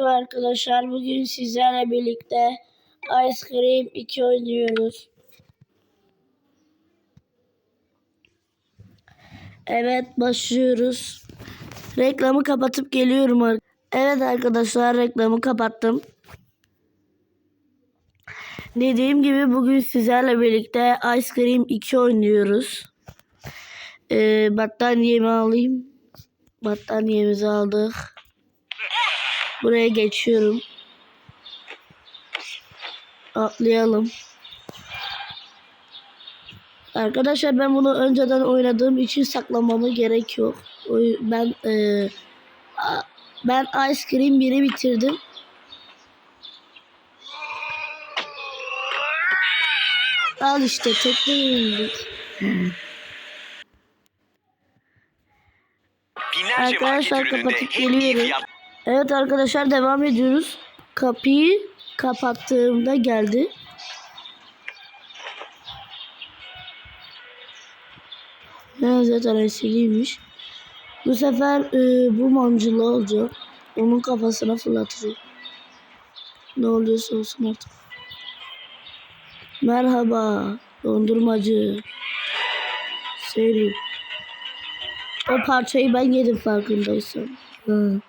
Merhaba arkadaşlar bugün sizlerle birlikte Ice Cream 2 oynuyoruz. Evet başlıyoruz. Reklamı kapatıp geliyorum. Evet arkadaşlar reklamı kapattım. Dediğim gibi bugün sizlerle birlikte Ice Cream 2 oynuyoruz. Ee, battaniyemi alayım. Battaniyemizi aldık. Buraya geçiyorum. Atlayalım. Arkadaşlar ben bunu önceden oynadığım için saklamama gerek yok. Ben e, ben Ice Cream 1'i bitirdim. Al işte tekne. Binlerce Arkadaşlar kapatıp geliyorum. Evet arkadaşlar devam ediyoruz. Kapıyı kapattığımda geldi. Ne zaten esiliymiş. Bu sefer e, bu mancılı olacak. Onun kafasına fırlatacak. Ne oluyorsa olsun artık. Merhaba dondurmacı. Söyleyeyim. O parçayı ben yedim farkındaysan. Hı.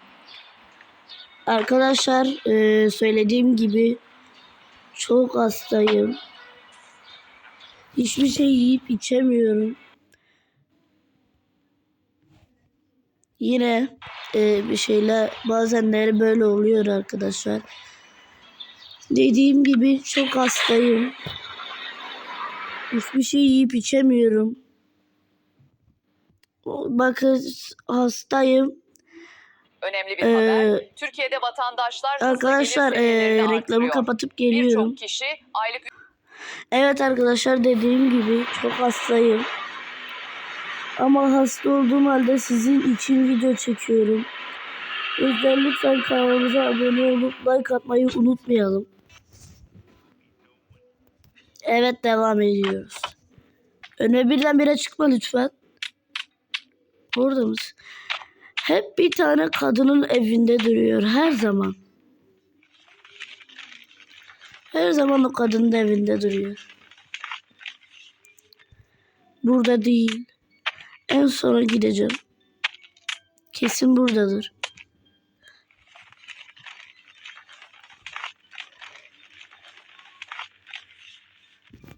Arkadaşlar e, söylediğim gibi çok hastayım. Hiçbir şey yiyip içemiyorum. Yine e, bir şeyler bazenleri böyle oluyor arkadaşlar. Dediğim gibi çok hastayım. Hiçbir şey yiyip içemiyorum. Bakın hastayım. Önemli bir Ee, haber. Türkiye'de vatandaşlar Arkadaşlar e, reklamı kapatıp geliyorum. Birçok kişi aylık Evet arkadaşlar dediğim gibi çok hastayım. Ama hasta olduğum halde sizin için video çekiyorum. O yüzden lütfen kanalımıza abone olup like atmayı unutmayalım. Evet devam ediyoruz. Önüme birdenbire çıkma lütfen. Burada mısın? Hep bir tane kadının evinde duruyor her zaman. Her zaman o kadının evinde duruyor. Burada değil. En sona gideceğim. Kesin buradadır.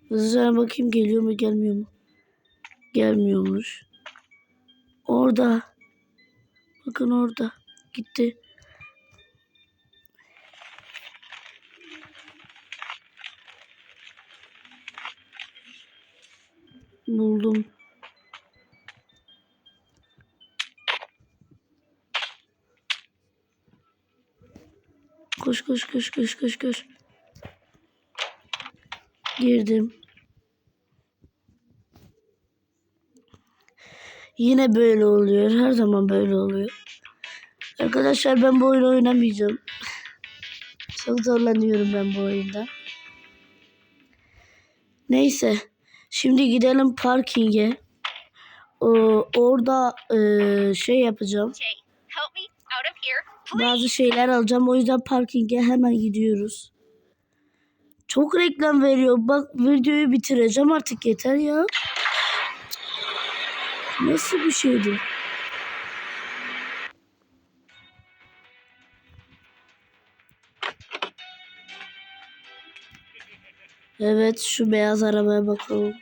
Hızlıca bakayım geliyor mu gelmiyor mu? Gelmiyormuş. Orada. Bakın orada. Gitti. Buldum. Koş koş koş koş koş koş. Girdim. Yine böyle oluyor. Her zaman böyle oluyor. Arkadaşlar ben bu oyunu oynamayacağım. Çok zorlanıyorum ben bu oyunda. Neyse. Şimdi gidelim parkinge. Ee, orada e, şey yapacağım. Bazı şeyler alacağım. O yüzden parkinge hemen gidiyoruz. Çok reklam veriyor. Bak videoyu bitireceğim artık yeter ya. Nasıl bir şeydi? Evet şu beyaz arabaya bakalım.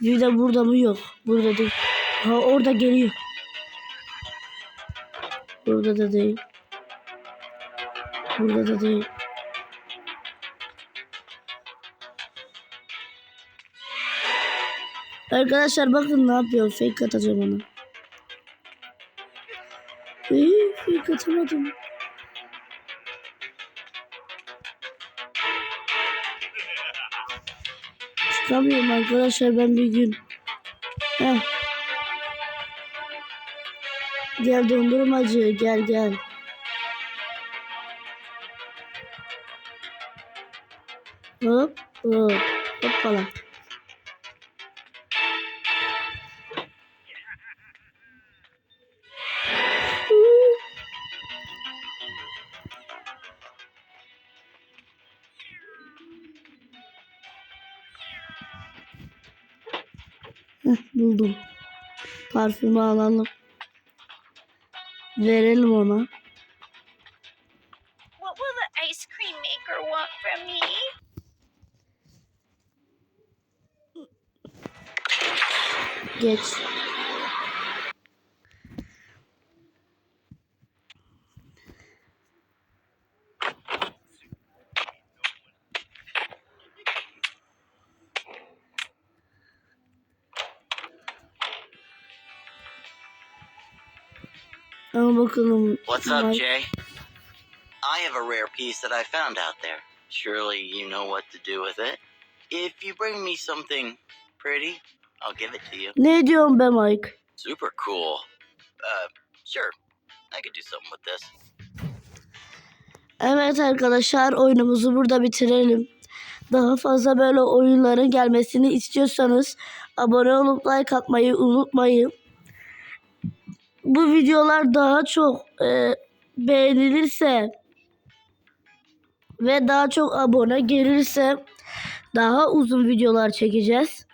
Bir de burada mı yok? Burada değil. Ha orada geliyor. Burada da değil. Burada da değil. Arkadaşlar bakın ne yapıyor. Fake atacağım ona. Ee, fake atamadım. Çıkamıyorum arkadaşlar ben bir gün. Heh. Gel dondurmacı gel gel. Hop hop hoppala. Heh, buldum. Parfümü alalım. Verelim ona. What will the ice cream maker want from me? Geç. Ama bakalım. What's up, Jay? I have a rare piece that I found out there. Surely you know what to do with it. If you bring me something pretty, I'll give it to you. Ne diyorsun be Mike? Super cool. Uh, sure. I could do something with this. Evet arkadaşlar oyunumuzu burada bitirelim. Daha fazla böyle oyunların gelmesini istiyorsanız abone olup like atmayı unutmayın. Bu videolar daha çok e, beğenilirse ve daha çok abone gelirse daha uzun videolar çekeceğiz.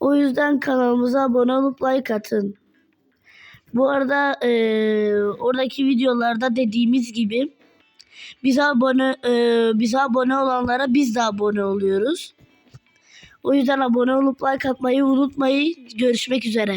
O yüzden kanalımıza abone olup like atın. Bu arada e, oradaki videolarda dediğimiz gibi bize abone e, bize abone olanlara biz de abone oluyoruz. O yüzden abone olup like atmayı unutmayın. Görüşmek üzere.